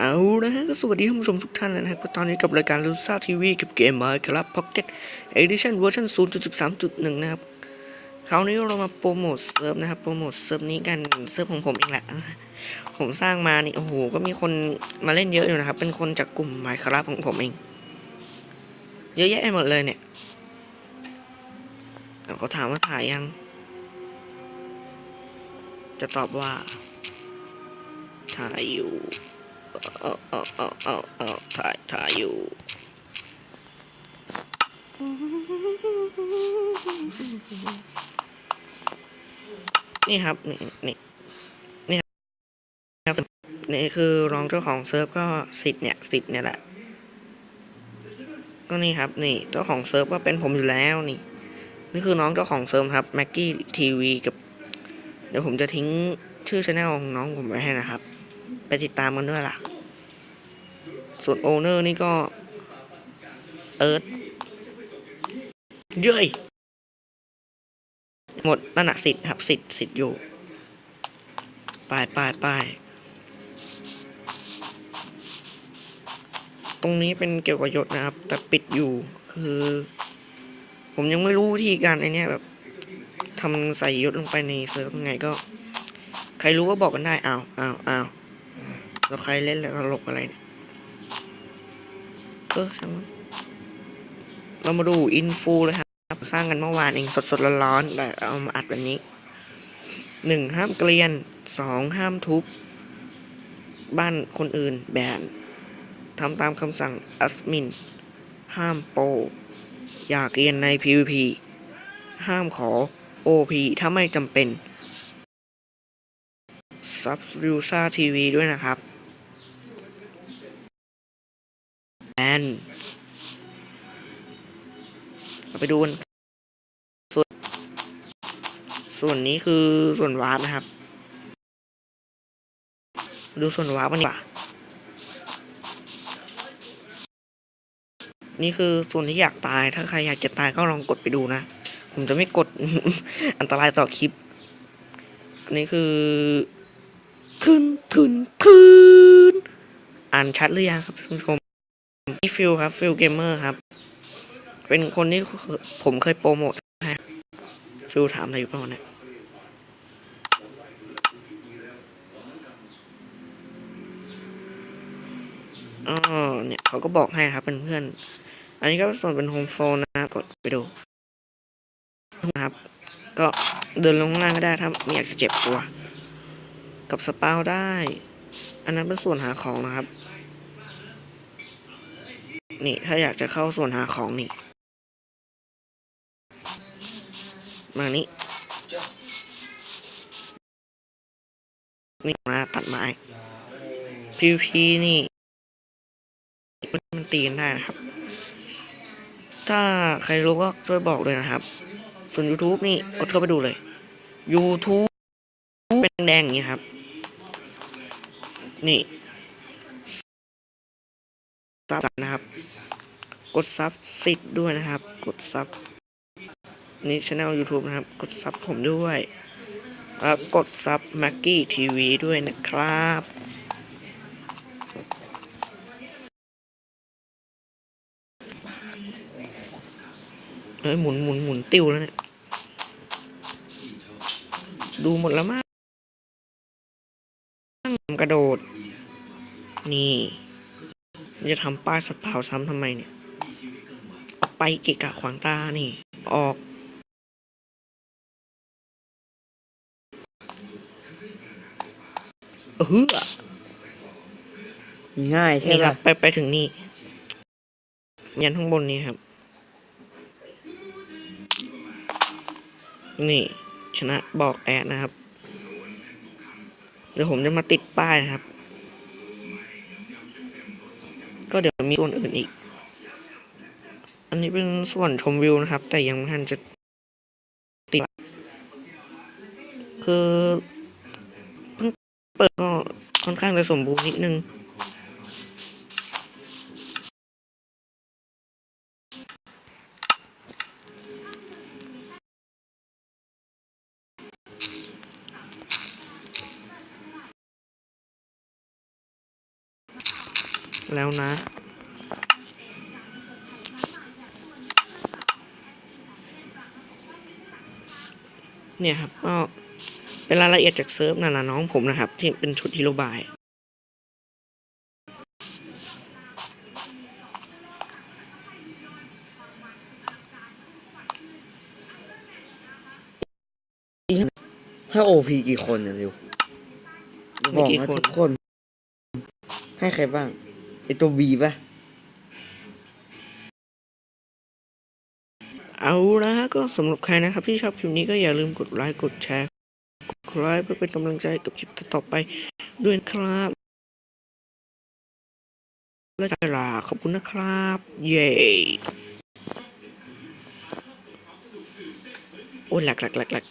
เอาละฮะก็สวัสดีท่านผู้ชมทุกท่านนะครับก็ตอนนี้กับรายการลูซ่าทีวีกับเกมมาครับพ็อกเก็ตเอดิชั่นเวอร์ชัน0.13.1 นะครับคราวนี้เรามาโปรโมทเซิร์ฟนะครับโปรโมทเซิร์ฟนี้กันเซิร์ฟของผมเองแหละ ผมสร้างมานี่โอ้โหก็มีคนมาเล่นเยอะอยู่นะครับ เป็นคนจากกลุ่มไมค์ครับของผมเอง เยอะแยะหมดเลยเนี่ยแล้วก็ถามว่าถ่ายยัง จะตอบว่าถ่ายอยู่ เออเออเออเออถ่ายถ่ายอยู่นี่ครับนี่นี่นี่ครับนี่คือรองเจ้าของเซิร์ฟก็สิทธิ์เนี่ยสิทธิ์เนี่ยแหละก็นี่ครับนี่เจ้าของเซิร์ฟก็เป็นผมอยู่แล้วนี่ นี่คือน้องเจ้าของเซิร์ฟครับแม็กกี้ทีวีกับ เดี๋ยวผมจะทิ้งชื่อช anel ของน้องผมไว้ให้นะครับ ไปติดตามกันด้วยล่ะ ส่วนโอเนอร์นี่ก็ เอิร์ธเย้ยหมดนั่นน่ะสิทธิ์ครับสิทธิ์สิทธิ์อยู่ไปไปไปตรงนี้เป็นเกี่ยวกับยศนะครับ แต่ปิดอยู่คือ ผมยังไม่รู้วิธีการไอเนี้ยแบบทำใส่ยศลงไปในเซิร์ฟยังไงก็ ใครรู้ก็บอกกันได้อ้าวอ้าวอ้าวแล้วใครเล่นแล้วตลกอะไรเนี่ย เออเรามาดูอินฟูเลยครับ สร้างกันเมื่อวานเองสดๆร้อนๆแต่เอามาอัดวันนี้หนึ่งห้ามเกลียนสองห้ามทุบ บ้านคนอื่นแบนทำตามคำสั่งอัสมิน ห้ามโป อย่าเกลียนใน PVP ห้ามขอ OP ถ้าไม่จำเป็นซับริวซ่าทีวีด้วยนะครับแอน เราไปดูส่วนส่วนนี้คือส่วนวาร์ปนะครับ ดูส่วนวาร์ปกันดีกว่านี่คือส่วนที่อยากตาย ถ้าใครอยากจะตายก็ลองกดไปดูนะ ผมจะไม่กด อันตรายต่อคลิป อันนี้คือ ขึ้นขึ้นขึ้น อ่านชัดหรือยังครับท่านผู้ชม นี่ฟิลครับฟิลเกมเมอร์ครับ เป็นคนที่ผมเคยโปรโมทให้ฟิลถามอะไรอยู่บ้างวะเนี่ยอ๋อเนี่ยเขาก็บอกให้ครับเป็นเพื่อนอันนี้ก็ส่วนเป็นโฮมโฟนนะครับกดไปดูนะครับ ก็เดินลงข้างล่างก็ได้ถ้าไม่อยากจะเจ็บตัว กับสปาวได้ อันนั้นเป็นส่วนหาของนะครับ นี่ ถ้าอยากจะเข้าส่วนหาของนี่ มานี่นี่มาตัดไม้ PVP นี่ มันตีกันได้นะครับ ถ้าใครรู้ก็ช่วยบอกเลยนะครับ ส่วน YouTube นี่ก็เข้าไปดูเลย YouTube เป็นแดงอย่างนี้ครับ นี่ ซับนะครับ กดซับสิทธิ์ด้วยนะครับ กดซับนี่ช anel YouTube นะครับ กดซับผมด้วยแล้วกดซับ Maggie TV ด้วยนะครับเอ้ยหมุนหมุนหมุนติวแล้วเนี่ย ดูหมดแล้วมั้งกระโดด นี่ จะทำป้ายสปาวซ้ำทำไมเนี่ย ออกไปเกะกะขวางตานี่ ออกเออง่ายใช่นี่คป่ะรับไปไปถึงนี่ ยันข้างบนนี้ครับ นี่ ชนะบอกแอดนะครับ เดี๋ยวผมจะมาติดป้ายนะครับ ก็เดี๋ยวมีส่วนอื่นอีก อันนี้เป็นส่วนชมวิวนะครับ แต่ยังไม่ทันจะติด คือเพิ่งเปิดก็ค่อนข้างจะสมบูรณ์นิดนึง แล้วนะ เนี่ยครับก็เป็นรายละเอียดจากเซิร์ฟนั่นแหละน้องผมนะครับ ที่เป็นชุดฮีโร่บายให้โอพีกี่คนเนี่ยเร็วมีบอกกี่มาคนทุกคน ให้ใครบ้าง ไอตัวบีป่ะเอาละก็สำหรับใครนะครับที่ชอบคลิปนี้ก็อย่าลืมกดไลค์กดแชร์กดไลค์เพื่อเป็นกำลังใจกับคลิปต่อไปด้วยนะครับและจะลาขอบคุณนะครับ เย้โอ้หลักหลักหลักหลัก